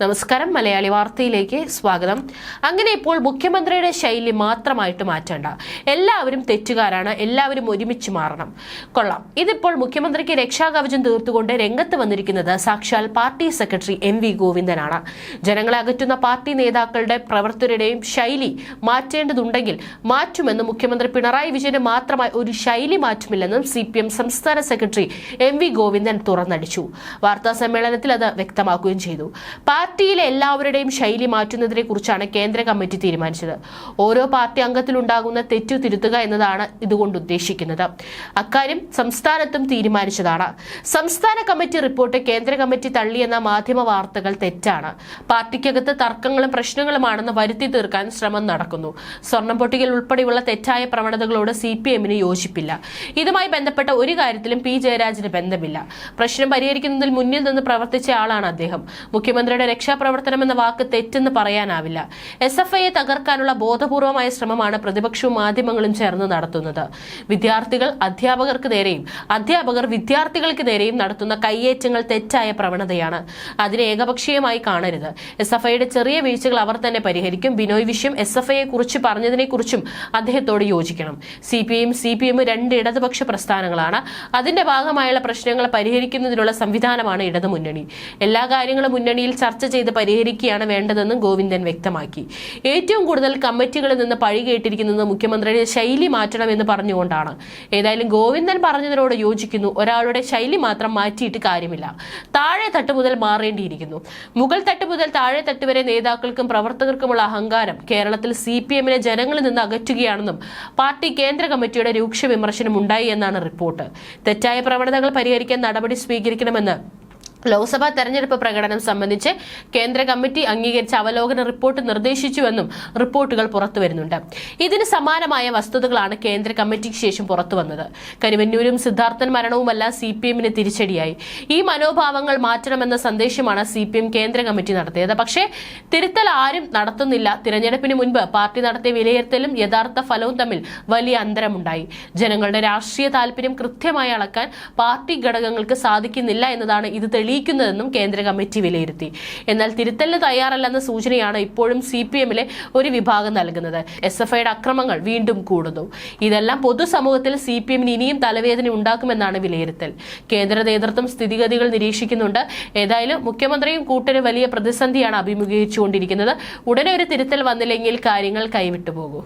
നമസ്കാരം. മലയാളി വാർത്തയിലേക്ക് സ്വാഗതം. അങ്ങനെ ഇപ്പോൾ മുഖ്യമന്ത്രിയുടെ ശൈലി മാത്രമായിട്ട് മാറ്റേണ്ട. എല്ലാവരും തെറ്റുകാരാണ്. എല്ലാവരും ഒരുമിച്ച് മാറണം. കൊള്ളാം. ഇതിപ്പോൾ മുഖ്യമന്ത്രിക്ക് രക്ഷാകവചം തീർത്തുകൊണ്ട് രംഗത്ത് വന്നിരിക്കുന്നത് സാക്ഷാൽ പാർട്ടി സെക്രട്ടറി എം വി ഗോവിന്ദനാണ്. ജനങ്ങളെ അകറ്റുന്ന പാർട്ടി നേതാക്കളുടെ പ്രവർത്തകരുടെയും ശൈലി മാറ്റേണ്ടതുണ്ടെങ്കിൽ മാറ്റുമെന്ന് മുഖ്യമന്ത്രി പിണറായി വിജയന് മാത്രമായി ഒരു ശൈലി മാറ്റുമില്ലെന്നും സി പി എം സംസ്ഥാന സെക്രട്ടറി എം വി ഗോവിന്ദൻ തുറന്നടിച്ചു. വാർത്താ സമ്മേളനത്തിൽ അത് വ്യക്തമാക്കുകയും ചെയ്തു. പാർട്ടിയിലെ എല്ലാവരുടെയും ശൈലി മാറ്റുന്നതിനെ കുറിച്ചാണ് കേന്ദ്ര കമ്മിറ്റി തീരുമാനിച്ചത്. ഓരോ പാർട്ടി അംഗത്തിലുണ്ടാകുന്ന തെറ്റു തിരുത്തുക എന്നതാണ് ഇതുകൊണ്ട് ഉദ്ദേശിക്കുന്നത്. അക്കാര്യം സംസ്ഥാനത്തും തീരുമാനിച്ചതാണ്. സംസ്ഥാന കമ്മിറ്റി റിപ്പോർട്ട് കേന്ദ്ര കമ്മിറ്റി തള്ളിയെന്ന മാധ്യമ വാർത്തകൾ തെറ്റാണ്. പാർട്ടിക്കകത്ത് തർക്കങ്ങളും പ്രശ്നങ്ങളുമാണെന്ന് വരുത്തി തീർക്കാൻ ശ്രമം നടക്കുന്നു. സ്വർണം പൊട്ടിക്കൽ ഉൾപ്പെടെയുള്ള തെറ്റായ പ്രവണതകളോട് സി പി എമ്മിന് യോജിപ്പില്ല. ഇതുമായി ബന്ധപ്പെട്ട ഒരു കാര്യത്തിലും പി ജയരാജന് ബന്ധമില്ല. പ്രശ്നം പരിഹരിക്കുന്നതിൽ മുന്നിൽ നിന്ന് പ്രവർത്തിച്ച ആളാണ് അദ്ദേഹം. മുഖ്യമന്ത്രിയുടെ രക്ഷാപ്രവർത്തനം എന്ന വാക്ക് തെറ്റെന്ന് പറയാനാവില്ല. എസ് എഫ് ഐയെ തകർക്കാനുള്ള ബോധപൂർവമായ ശ്രമമാണ് പ്രതിപക്ഷവും മാധ്യമങ്ങളും ചേർന്ന് നടത്തുന്നത്. വിദ്യാർത്ഥികൾ അധ്യാപകർക്ക് നേരെയും അധ്യാപകർ വിദ്യാർത്ഥികൾക്ക് നേരെയും നടത്തുന്ന കയ്യേറ്റങ്ങൾ തെറ്റായ പ്രവണതയാണ്. അതിനെ ഏകപക്ഷീയമായി കാണരുത്. എസ് എഫ് ഐയുടെ ചെറിയ വീഴ്ചകൾ അവർ തന്നെ പരിഹരിക്കും. ബിനോയ് വിഷയം എസ് എഫ് ഐയെ കുറിച്ച് പറഞ്ഞതിനെ കുറിച്ചും അദ്ദേഹത്തോട് യോജിക്കണം. സി പി ഐയും സി പി എമ്മും രണ്ട് ഇടതുപക്ഷ പ്രസ്ഥാനങ്ങളാണ്. അതിന്റെ ഭാഗമായുള്ള പ്രശ്നങ്ങൾ പരിഹരിക്കുന്നതിനുള്ള സംവിധാനമാണ് ഇടതുമുന്നണി. എല്ലാ കാര്യങ്ങളും മുന്നണിയിൽ ചർച്ച ചെയ്ത് പരിഹരിക്കുകയാണ് വേണ്ടതെന്നും ഗോവിന്ദൻ വ്യക്തമാക്കി. ഏറ്റവും കൂടുതൽ കമ്മിറ്റികളിൽ നിന്ന് പഴി കേട്ടിരിക്കുന്നത് മുഖ്യമന്ത്രിയുടെ ശൈലി മാറ്റണമെന്ന് പറഞ്ഞുകൊണ്ടാണ്. ഏതായാലും ഗോവിന്ദൻ പറഞ്ഞതിനോട് യോജിക്കുന്നു. ഒരാളുടെ ശൈലി മാത്രം മാറ്റിയിട്ട് കാര്യമില്ല. താഴെ തട്ട് മുതൽ മാറേണ്ടിയിരിക്കുന്നു. മുകൾ തട്ട് മുതൽ താഴെ തട്ട് വരെ നേതാക്കൾക്കും പ്രവർത്തകർക്കുമുള്ള അഹങ്കാരം കേരളത്തിൽ സി പി എമ്മിനെ ജനങ്ങളിൽ നിന്ന് അകറ്റുകയാണെന്നും പാർട്ടി കേന്ദ്ര കമ്മിറ്റിയുടെ രൂക്ഷ വിമർശനം ഉണ്ടായി എന്നാണ് റിപ്പോർട്ട്. തെറ്റായ പ്രവണതകൾ പരിഹരിക്കാൻ നടപടി സ്വീകരിക്കണമെന്ന് ലോക്സഭാ തെരഞ്ഞെടുപ്പ് പ്രകടനം സംബന്ധിച്ച് കേന്ദ്ര കമ്മിറ്റി അംഗീകരിച്ച അവലോകന റിപ്പോർട്ട് നിർദ്ദേശിച്ചുവെന്നും റിപ്പോർട്ടുകൾ പുറത്തുവരുന്നുണ്ട്. ഇതിന് സമാനമായ വസ്തുതകളാണ് കേന്ദ്ര കമ്മിറ്റിക്ക് ശേഷം പുറത്തുവന്നത്. കരുവന്നൂരും സിദ്ധാർത്ഥൻ മരണവുമല്ല സി പി എമ്മിന് തിരിച്ചടിയായി. ഈ മനോഭാവങ്ങൾ മാറ്റണമെന്ന സന്ദേശമാണ് സി പി എം കേന്ദ്ര കമ്മിറ്റി നടത്തിയത്. പക്ഷേ തിരുത്തൽ ആരും നടത്തുന്നില്ല. തിരഞ്ഞെടുപ്പിന് മുൻപ് പാർട്ടി നടത്തിയ വിലയിരുത്തലും യഥാർത്ഥ ഫലവും തമ്മിൽ വലിയ അന്തരമുണ്ടായി. ജനങ്ങളുടെ രാഷ്ട്രീയ താല്പര്യം കൃത്യമായി അളക്കാൻ പാർട്ടി ഘടകങ്ങൾക്ക് സാധിക്കുന്നില്ല എന്നതാണ് ഇത് തെളിയിക്കുന്നതെന്നും കേന്ദ്ര കമ്മിറ്റി വിലയിരുത്തി. എന്നാൽ തിരുത്തലിന് തയ്യാറല്ലെന്ന സൂചനയാണ് ഇപ്പോഴും സി പി എമ്മിലെ ഒരു വിഭാഗം നൽകുന്നത്. എസ് എഫ് ഐയുടെ അക്രമങ്ങൾ വീണ്ടും കൂടുന്നു. ഇതെല്ലാം പൊതുസമൂഹത്തിൽ സി പി എമ്മിന് ഇനിയും തലവേദന ഉണ്ടാക്കുമെന്നാണ് വിലയിരുത്തൽ. കേന്ദ്ര നേതൃത്വം സ്ഥിതിഗതികൾ നിരീക്ഷിക്കുന്നുണ്ട്. ഏതായാലും മുഖ്യമന്ത്രിയും കൂട്ടരും വലിയ പ്രതിസന്ധിയാണ് അഭിമുഖീകരിച്ചുകൊണ്ടിരിക്കുന്നത്. ഉടനെ ഒരു തിരുത്തൽ വന്നില്ലെങ്കിൽ കാര്യങ്ങൾ കൈവിട്ടു പോകും.